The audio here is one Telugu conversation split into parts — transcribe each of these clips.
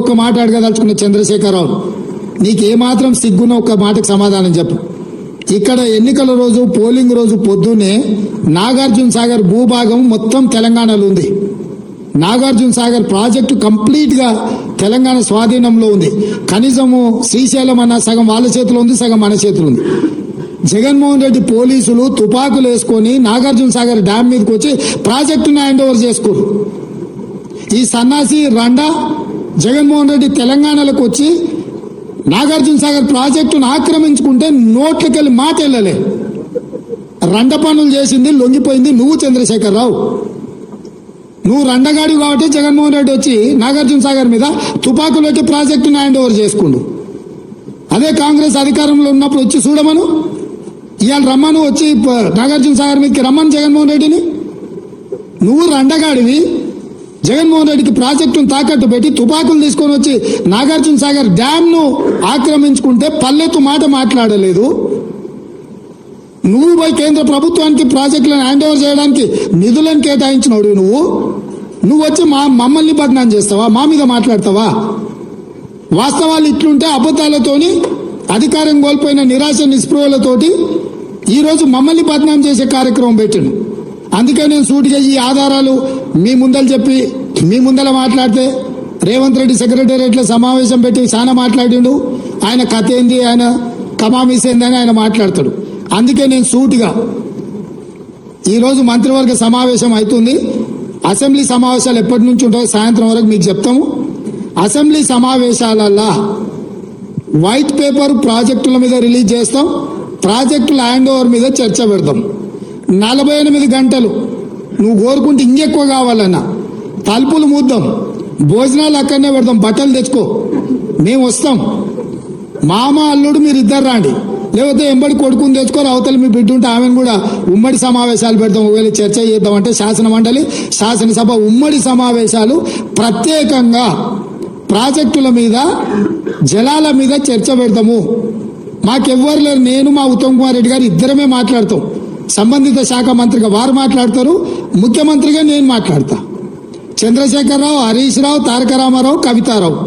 ఒక్క మాట అడగదలుచుకున్న చంద్రశేఖరరావు నీకేమాత్రం సిగ్గున ఒక్క మాటకు సమాధానం చెప్పు. ఇక్కడ ఎన్నికల రోజు పోలింగ్ రోజు పొద్దున్నే నాగార్జున సాగర్ భూభాగం మొత్తం తెలంగాణలో ఉంది. నాగార్జున సాగర్ ప్రాజెక్టు కంప్లీట్గా తెలంగాణ స్వాధీనంలో ఉంది. కనీసము శ్రీశైలం అన్న సగం వాళ్ళ చేతిలో ఉంది సగం మన చేతిలో ఉంది. జగన్మోహన్ రెడ్డి పోలీసులు తుపాకులు వేసుకొని నాగార్జున సాగర్ డ్యామ్ మీదకి వచ్చి ప్రాజెక్టును హ్యాండ్ ఓవర్ చేసుకోరు. ఈ సన్నాసి రండా జగన్మోహన్ రెడ్డి తెలంగాణలోకి వచ్చి నాగార్జున సాగర్ ప్రాజెక్టును ఆక్రమించుకుంటే నోట్లకెళ్ళి మాట వెళ్ళలే. రండ పనులు చేసింది లొంగిపోయింది నువ్వు చంద్రశేఖరరావు. నువ్వు రండగాడి కాబట్టి జగన్మోహన్ రెడ్డి వచ్చి నాగార్జున సాగర్ మీద తుపాకులోకి ప్రాజెక్టును హ్యాండ్ ఓవర్ చేసుకుండు. అదే కాంగ్రెస్ అధికారంలో ఉన్నప్పుడు వచ్చి చూడమను. ఇవాళ రమ్మను వచ్చి నాగార్జున సాగర్ మీదకి రమ్మను జగన్మోహన్ రెడ్డిని. నువ్వు రండగాడివి జగన్మోహన్ రెడ్డికి ప్రాజెక్టును తాకట్టు పెట్టి తుపాకులు తీసుకొని వచ్చి నాగార్జున సాగర్ డ్యామ్ను ఆక్రమించుకుంటే పల్లెత్తు మాట మాట్లాడలేదు. నువ్వు పోయి కేంద్ర ప్రభుత్వానికి ప్రాజెక్టులను హ్యాండ్ ఓవర్ చేయడానికి నిధులను కేటాయించినోడు నువ్వు. నువ్వు వచ్చి మా మమ్మల్ని బదనాం చేస్తావా? మా మీద మాట్లాడతావా? వాస్తవాలు ఇట్లుంటే అబద్ధాలతోని అధికారం కోల్పోయిన నిరాశ నిస్పృహలతోటి ఈరోజు మమ్మల్ని బదనాం చేసే కార్యక్రమం పెట్టాను అందుకే నేను సూటిగా ఈ ఆధారాలు మీ ముందలు చెప్పి మీ ముందల మాట్లాడితే రేవంత్ రెడ్డి సెక్రటేరియట్లో సమావేశం పెట్టి చాలా మాట్లాడిండు. ఆయన కథ ఏంది ఆయన కమామిస్ అని ఆయన మాట్లాడతాడు. అందుకే నేను సూటిగా ఈరోజు మంత్రివర్గ సమావేశం అవుతుంది. అసెంబ్లీ సమావేశాలు ఎప్పటి నుంచి ఉంటాయో సాయంత్రం వరకు మీకు చెప్తాము. అసెంబ్లీ సమావేశాలల్లా వైట్ పేపర్ ప్రాజెక్టుల మీద రిలీజ్ చేస్తాం. ప్రాజెక్టుల హ్యాండ్ ఓవర్ మీద చర్చ పెడతాం. నలభై ఎనిమిది గంటలు నువ్వు కోరుకుంటే ఇంకెక్కువ కావాలన్నా. తలుపులు మూద్దాం. భోజనాలు అక్కడనే పెడతాం బట్టలు తెచ్చుకో. మేము వస్తాం. మామ అల్లుడు మీరు ఇద్దరు రాండి. లేకపోతే ఎంబడి కొడుకుని తెచ్చుకోరు అవతల మీ బిడ్డ ఉంటే ఆమెను కూడా ఉమ్మడి సమావేశాలు పెడతాం ఒకవేళ చర్చ చేద్దాం అంటే శాసన మండలి శాసనసభ ఉమ్మడి సమావేశాలు ప్రత్యేకంగా ప్రాజెక్టుల మీద జలాల మీద చర్చ పెడతాము మాకెవ్వరు లేరు. నేను మా ఉత్తమ్ కుమార్ రెడ్డి గారు ఇద్దరమే మాట్లాడతాం. సంబంధిత శాఖ మంత్రిగా వారు మాట్లాడతారు ముఖ్యమంత్రిగా నేను మాట్లాడతా. చంద్రశేఖరరావు హరీష్ రావు తారక రామారావు కవితారావు.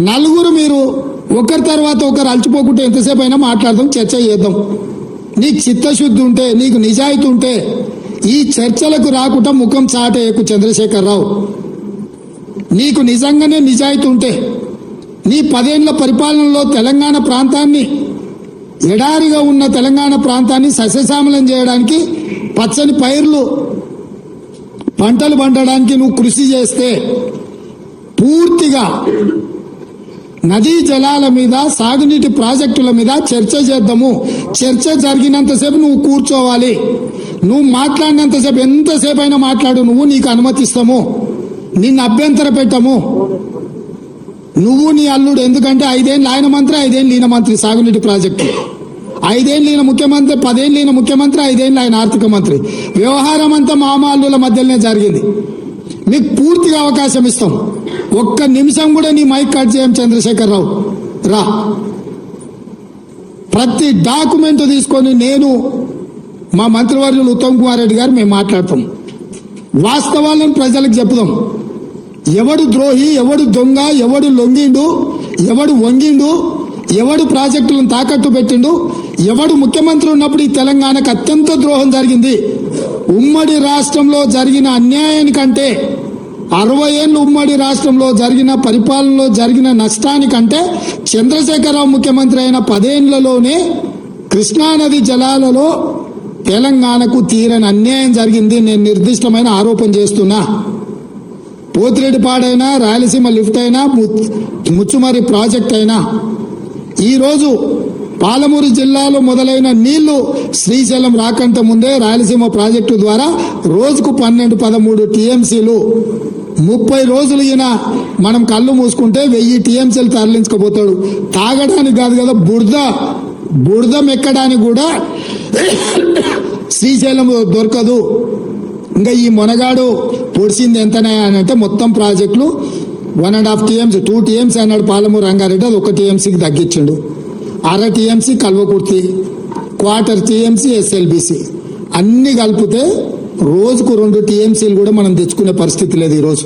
నలుగురు మీరు ఒకరి తర్వాత ఒకరు అలచిపోకుంటే ఎంతసేపు అయినా మాట్లాడదాం చర్చ చేద్దాం. నీకు చిత్తశుద్ధి ఉంటే నీకు నిజాయితీ ఉంటే ఈ చర్చలకు రాకుండా ముఖం చాటేయకు చంద్రశేఖరరావు. నీకు నిజంగానే నిజాయితీ ఉంటే నీ పదేళ్ళ పరిపాలనలో తెలంగాణ ప్రాంతాన్ని ఎడారిగా ఉన్న తెలంగాణ ప్రాంతాన్ని సస్యశ్యామలం చేయడానికి పచ్చని పైర్లు పంటలు పండడానికి నువ్వు కృషి చేస్తే పూర్తిగా నదీ జలాల మీద సాగునీటి ప్రాజెక్టుల మీద చర్చ చేద్దాము. చర్చ జరిగినంతసేపు నువ్వు కూర్చోవాలి. నువ్వు మాట్లాడినంతసేపు ఎంతసేపు అయినా మాట్లాడు. నువ్వు నీకు అనుమతిస్తాము. నిన్ను అభ్యంతర పెట్టము. నువ్వు నీ అల్లుడు ఎందుకంటే ఐదేళ్ళు ఆయన మంత్రి ఐదేళ్ళు ఈయన మంత్రి సాగునీటి ప్రాజెక్టు. ఐదేళ్ళు ఈయన ముఖ్యమంత్రి పదేళ్ళు ఈయన ముఖ్యమంత్రి ఐదేళ్ళు ఆయన ఆర్థిక మంత్రి. వ్యవహారం అంతా మామ అల్లుల మధ్యలోనే జరిగింది. మీకు పూర్తిగా అవకాశం ఇస్తాం. ఒక్క నిమిషం కూడా నీ మైక్ కట్ చేయం చంద్రశేఖరరావు. రా. ప్రతి డాక్యుమెంట్ తీసుకొని నేను మా మంత్రివర్యులు ఉత్తమ్ కుమార్ రెడ్డి గారు మేము మాట్లాడతాం. వాస్తవాలను ప్రజలకు చెప్దాం ఎవడు ద్రోహి ఎవడు దొంగ ఎవడు లొంగిండు ఎవడు వంగిండు ఎవడు ప్రాజెక్టులను తాకట్టు పెట్టిండు ఎవడు ముఖ్యమంత్రి ఉన్నప్పుడు ఈ తెలంగాణకు అత్యంత ద్రోహం జరిగింది. ఉమ్మడి రాష్ట్రంలో జరిగిన అన్యాయానికంటే అరవై ఏళ్ళు ఉమ్మడి రాష్ట్రంలో జరిగిన పరిపాలనలో జరిగిన నష్టానికంటే చంద్రశేఖరరావు ముఖ్యమంత్రి అయిన పదేళ్ళలోనే కృష్ణానది జలాలలో తెలంగాణకు తీరని అన్యాయం జరిగింది. నేను నిర్దిష్టమైన ఆరోపణ చేస్తున్నా. పోతిరెడ్డిపాడైనా రాయలసీమ లిఫ్ట్ అయినా ము- ముచ్చుమరి ప్రాజెక్ట్ అయినా. ఈరోజు పాలమూరు జిల్లాలో మొదలైన నీళ్ళు శ్రీశైలం రాకంట ముందే రాయలసీమ ప్రాజెక్టు ద్వారా రోజుకు పన్నెండు పదమూడు టీఎంసీలు. ముప్పై రోజులు ఈయన మనం కళ్ళు మూసుకుంటే వెయ్యి టీఎంసీలు తరలించుకోపోతాడు. తాగడానికి కాదు కదా బురద బురదం మెక్కడానికి కూడా శ్రీశైలం దొరకదు. ఇంకా ఈ మొనగాడు పొడిచింది ఎంతనే అని అంటే మొత్తం ప్రాజెక్టులు one and half TMC two TMC అన్నాడు పాలమూరు రంగారెడ్డి అది ఒక టీఎంసీకి తగ్గించిండు. అర TMC Kalwakurthy quarter TMC SLBC అన్నీ కలిపితే రోజుకు రెండు టీఎంసీలు కూడా మనం తెచ్చుకునే పరిస్థితి లేదు ఈరోజు.